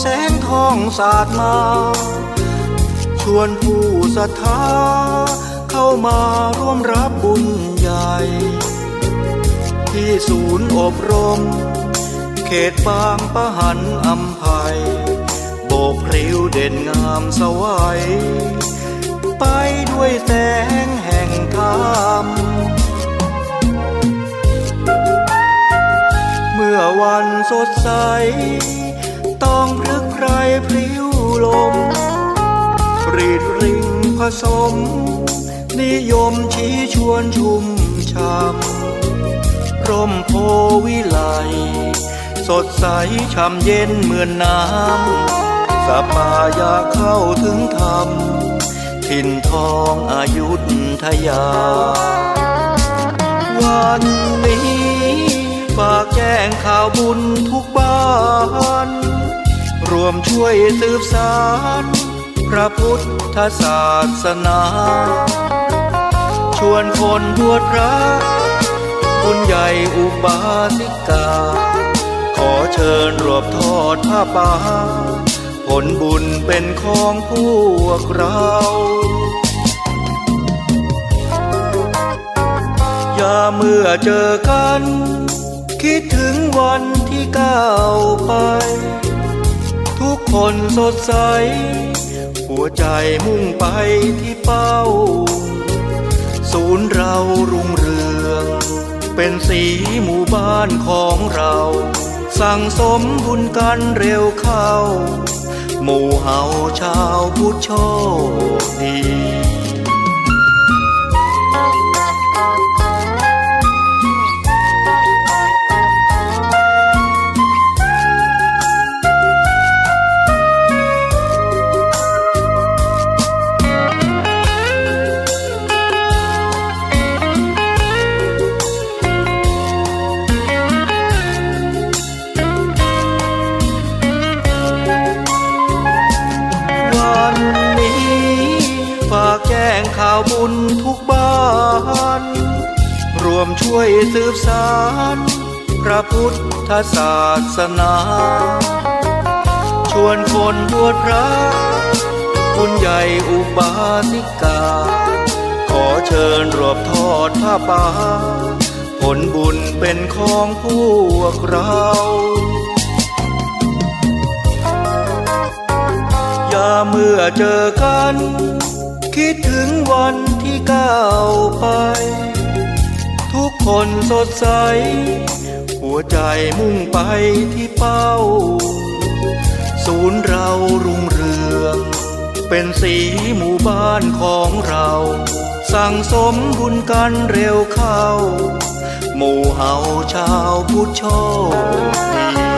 แสงทองสาดมา ชวนผู้ศรัทธา เข้ามาร่วมรับบุญใหญ่ ที่ศูนย์อบรม เขตบางปะหันอัมภัยโบกพริ้วเด่นงามสวัยไปด้วยแสงแห่งธรรมเมื่อวันสดใส ต้องพรึกไพรพริ้วลม รีดริงผสม นิยมชี้ชวนชุ่มช่ำร่มโพวิไลสดใสช่ำเย็นเหมือนน้ำสปายาเข้าถึงธรรมถิ่นทองอายุทยา วันนี้ฝากแจ้งข่าวบุญทุกบ้าน มช่วยสืบสารพระพุทธศาสนา ชวนคนบวชพระบุญใหญ่อุบาสิกา ขอเชิญรวบทอดผ้าป่าผลบุญเป็นของพวกเราอย่าเมื่อเจอกัน คิดถึงวันที่ก้าวไป คนสดใส หัวใจมุ่งไปที่เป้า ศูนย์เรารุ่งเรือง เป็นสีหมู่บ้านของเรา สั่งสมบุญกันเร็วเข้า หมู่เฮาชาวพุทธโชคดี บุญทุกบ้าน รวมช่วยสืบสาร พระพุทธศาสนา ชวนคนบวชพระบุญใหญ่อุบาสิกา ขอเชิญรวบทอดผ้าป่าผลบุญเป็นของพวกเราอย่าเมื่อเจอกัน คิดถึงวันที่ก้าวไป ทุกคนสดใส หัวใจมุ่งไปที่เป้า ศูนย์เรารุ่งเรือง เป็นสีหมู่บ้านของเรา สั่งสมบุญกันเร็วเข้า หมู่เฮาชาวพุทธโชคดี